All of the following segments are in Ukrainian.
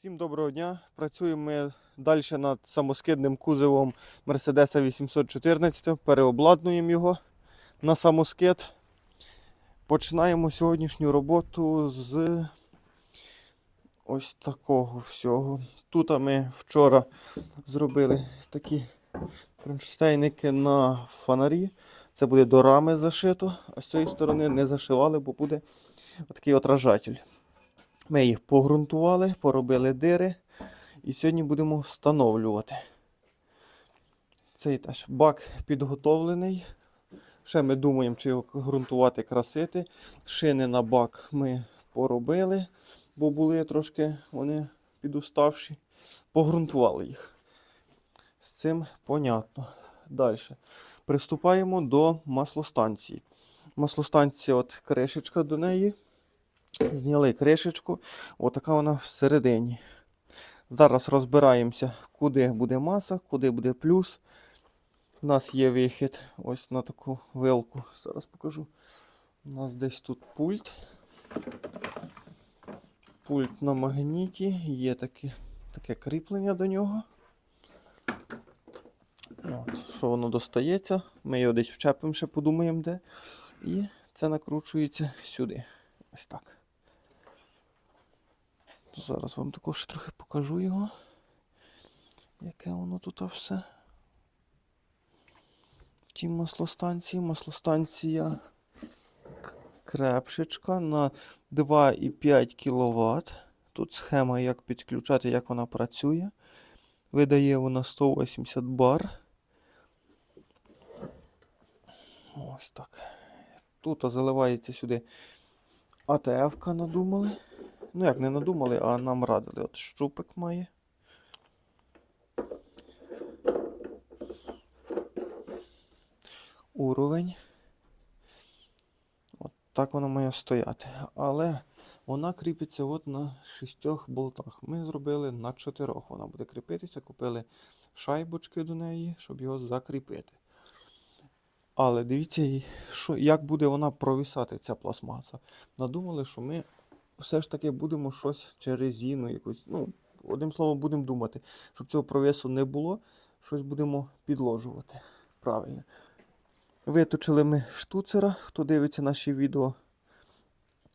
Всім доброго дня. Працюємо ми далі над самоскидним кузовом Mercedes 814. Переобладнуємо його на самоскид. Починаємо сьогоднішню роботу з ось такого всього. Тут ми вчора зробили такі кронштейники на фонарі. Це буде до рами зашито, а з цієї сторони не зашивали, бо буде такий отражатель. Ми їх погрунтували, поробили дири і сьогодні будемо встановлювати. Цей теж бак підготовлений. Ще ми думаємо, чи його ґрунтувати, красити. Шини на бак ми поробили, бо були трошки вони підуставші. Погрунтували їх. З цим понятно. Далі. Приступаємо до маслостанції. Маслостанція, от кришечка до неї. Зняли кришечку, отака вона всередині. Зараз розбираємося, куди буде маса, куди буде плюс. У нас є вихід ось на таку вилку. Зараз покажу. У нас десь тут пульт. Пульт на магніті, є таке, таке кріплення до нього. От, що воно достається. Ми його десь вчепимо, ще подумаємо де. І це накручується сюди. Ось так. Зараз вам також трохи покажу його. Яке воно тут все. В тій маслостанції. Маслостанція крепшечка на 2,5 кВт. Тут схема, як підключати, як вона працює. Видає вона 180 бар. Ось так. Тут заливається сюди АТФ-ка надумали. Ну як не надумали, а нам радили. От щупик має. Уровень. От так вона має стояти. Але вона кріпиться от на шістьох болтах. Ми зробили на чотирьох. Вона буде кріпитися, купили шайбочки до неї, щоб його закріпити. Але дивіться, що, як буде вона провісати, ця пластмаса. Надумали, що ми все ж таки будемо щось чи резину якусь. Ну, одним словом, будемо думати, щоб цього провісу не було, щось будемо підложувати. Правильно. Виточили ми штуцера. Хто дивиться наші відео,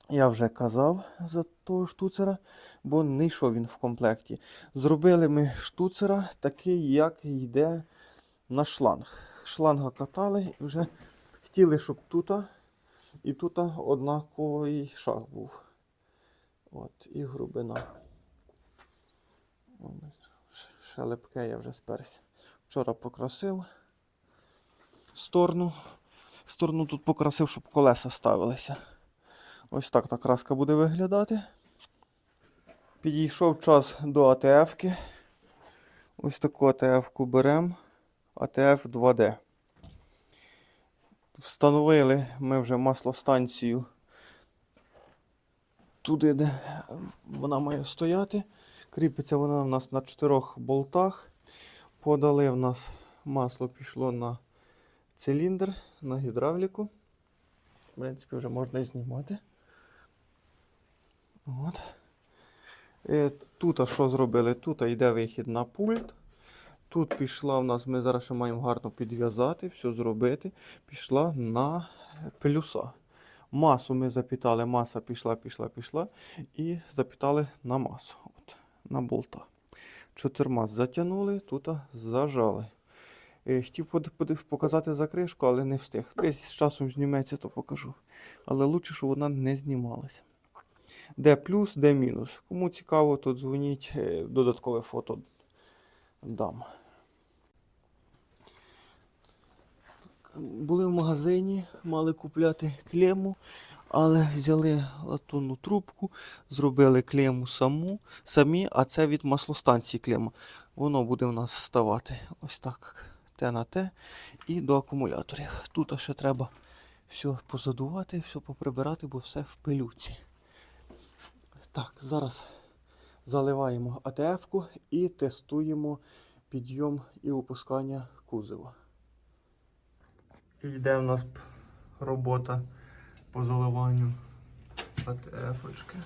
я вже казав за того штуцера, бо не йшов він в комплекті. Зробили ми штуцера такий, як йде на шланг. Шланга катали і вже хотіли, щоб тут і тут однаковий шаг був. От, і грубина. Ще липке я вже сперся. Вчора покрасив сторону. Сторону тут покрасив, щоб колеса ставилися. Ось так та краска буде виглядати. Підійшов час до АТФ-ки. Ось таку АТФ-ку беремо. АТФ 2D. Встановили ми вже маслостанцію туди, де вона має стояти. Кріпиться вона у нас на чотирьох болтах. Подали в нас масло пішло на циліндр, на гідравліку. В принципі, вже можна і знімати. От. Е, Тут що зробили? Тут йде вихід на пульт. Тут пішла в нас, ми зараз ще маємо гарно підв'язати, все зробити. Пішла на плюса. Масу ми запітали, маса пішла, пішла, пішла. І запітали на масу. От, на болта. Чотирма затягнули, тут зажали. Е, Хотів показати закришку, але не встиг. Десь з часом зніметься, то покажу. Але лучше, щоб вона не знімалася. Де плюс, де мінус. Кому цікаво, то дзвоніть, е, додаткове фото дам. Були в магазині, мали купляти клему, але взяли латунну трубку, зробили клему саму, самі, а це від маслостанції клема. Воно буде в нас ставати ось так, те на те, і до акумуляторів. Тут ще треба все позадувати, все поприбирати, бо все в пилюці. Так, зараз заливаємо АТФ-ку і тестуємо підйом і опускання кузова. Йде в нас робота по заливанню АТФ-очки.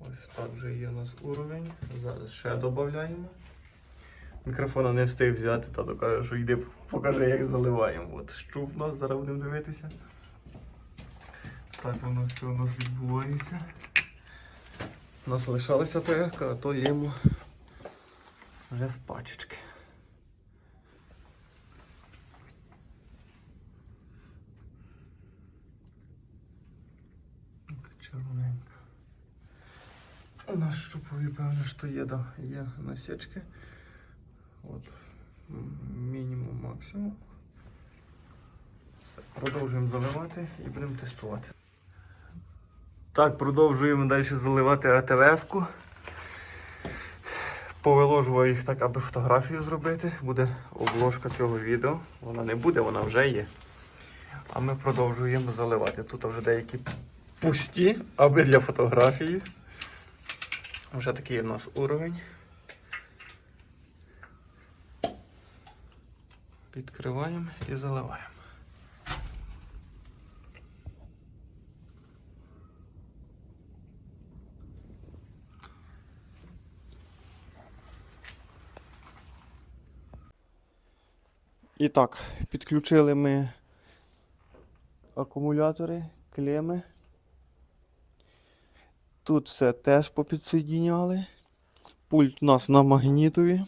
Ось так вже є у нас уровень. Зараз ще додаємо. Мікрофона не встиг взяти, тато каже, що йди покажи, як заливаємо. От у нас, зараз будемо дивитися. Так воно все у нас відбувається. У нас лишалася тояка, а то їмо вже з пачечки. У нас щупові, певно, що є, да, є насічки. От мінімум, максимум. Все, продовжуємо заливати і будемо тестувати. Так, продовжуємо далі заливати АТВ-ку. Повиложував їх так, аби фотографію зробити. Буде обложка цього відео. Вона не буде, вона вже є. А ми продовжуємо заливати. Тут вже деякі пусті, аби для фотографії. Вже такий у нас уровень. Відкриваємо і заливаємо. І так, підключили ми акумулятори, клеми. Тут все теж попідсоєдіняли. Пульт у нас на магнітові.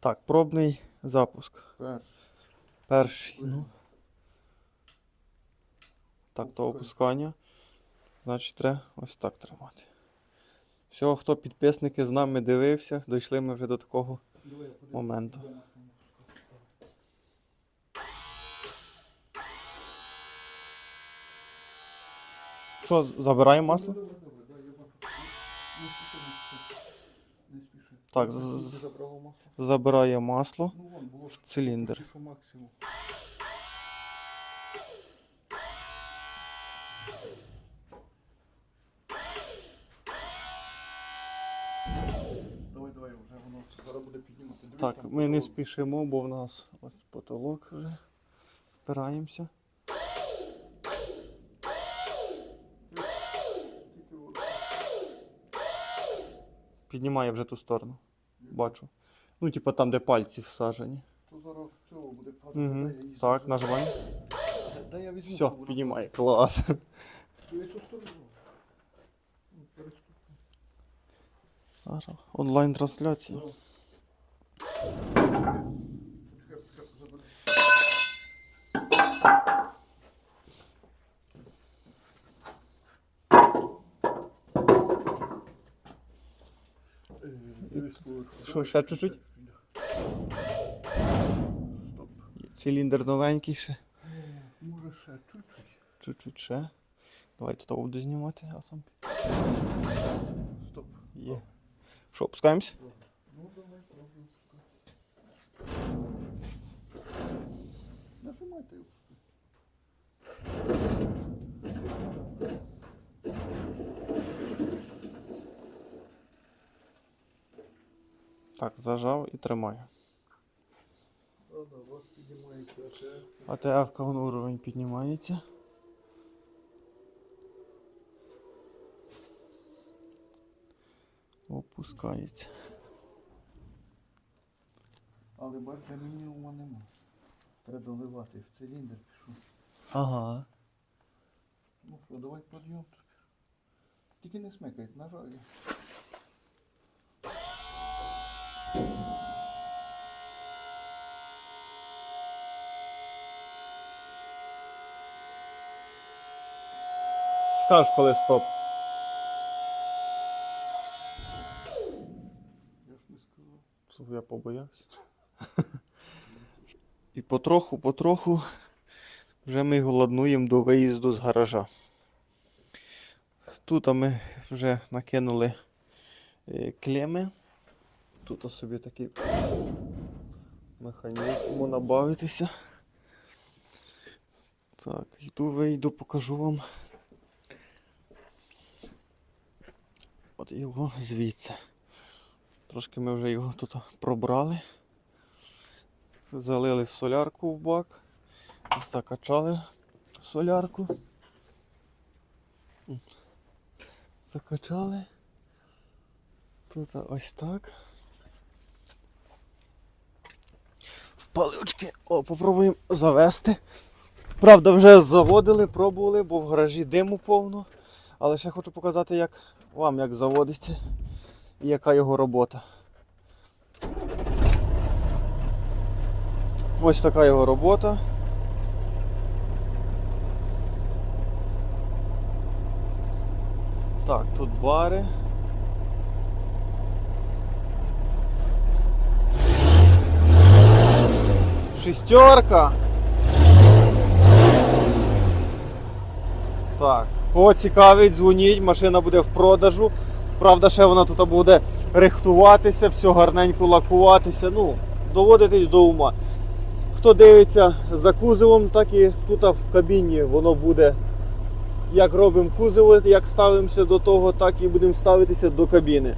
Так, пробний запуск. Перший. Ну. Так, то опускання. Значить, треба ось так тримати. Все, хто підписники з нами дивився, дійшли ми вже до такого моменту. Що, забираємо масло? Так, з- забирає масло Ну в циліндр. Давай, давай, вже воно зараз буде піднімати. Дивись, Так, там ми не потолок. спішимо, бо в нас ось потолок вже. Впираємося. Тільки от. Піднімає вже ту сторону. Бачу. Ну, типу там, де пальці всажені. То зараз цього буде падати. Угу. дай я її Так, нажимай. Да, Дай- я візьму. Все, то піднімає. Клас. Цю сторону. Ну, переступ. Зараз онлайн-трансляція. Почекай, Що, ще чуть-чуть? Циліндр новенький ще. Може ще чуть-чуть. Чуть-чуть ще. Давай тут буду знімати, а сам. Стоп. Є. Що, опускаємось? Ну давай, пробуй. Нажимайте. Так, зажав і тримаю. А. АТФ вон уровень піднімається. Опускається. Але бачите, мінімума нема. Треба доливати в циліндр пішов. Ага. Ну що, давай підйом. Тільки не смикай, нажай. Скаж, коли стоп. Я побоявся. І потроху, потроху вже ми голоднуємо до виїзду з гаража. Тут ми вже накинули е, клеми. Тут собі такий механізм можна бавитися. Так, йду вийду, покажу вам. От його звідси. Трошки ми вже його тут пробрали. Залили солярку в бак, закачали солярку. Закачали. Тут ось так. Палички. О, попробуємо завести. Правда, вже заводили, пробували, бо в гаражі диму повно. Але ще хочу показати, як вам як заводиться і яка його робота. Ось така його робота. Так, тут бари. Шістерка. Так, кого цікавить, дзвоніть, машина буде в продажу. Правда, ще вона тут буде рихтуватися, все гарненько лакуватися. Ну, доводитись до ума. Хто дивиться за кузовом, так і тут в кабіні воно буде. Як робимо кузово, як ставимося до того, так і будемо ставитися до кабіни.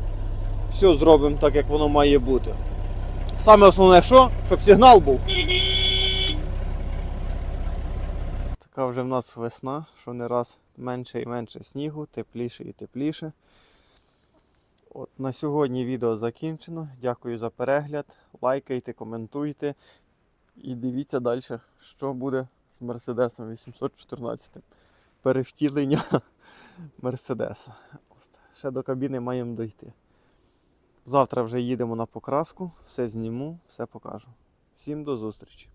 Все зробимо так, як воно має бути. Саме основне, що? Щоб сигнал був. Така вже в нас весна, що не раз менше і менше снігу, тепліше і тепліше. От на сьогодні відео закінчено. Дякую за перегляд. Лайкайте, коментуйте і дивіться далі, що буде з Мерседесом 814. Перевтілення Мерседеса. Ще до кабіни маємо дойти. Завтра вже їдемо на покраску, все зніму, все покажу. Всім до зустрічі!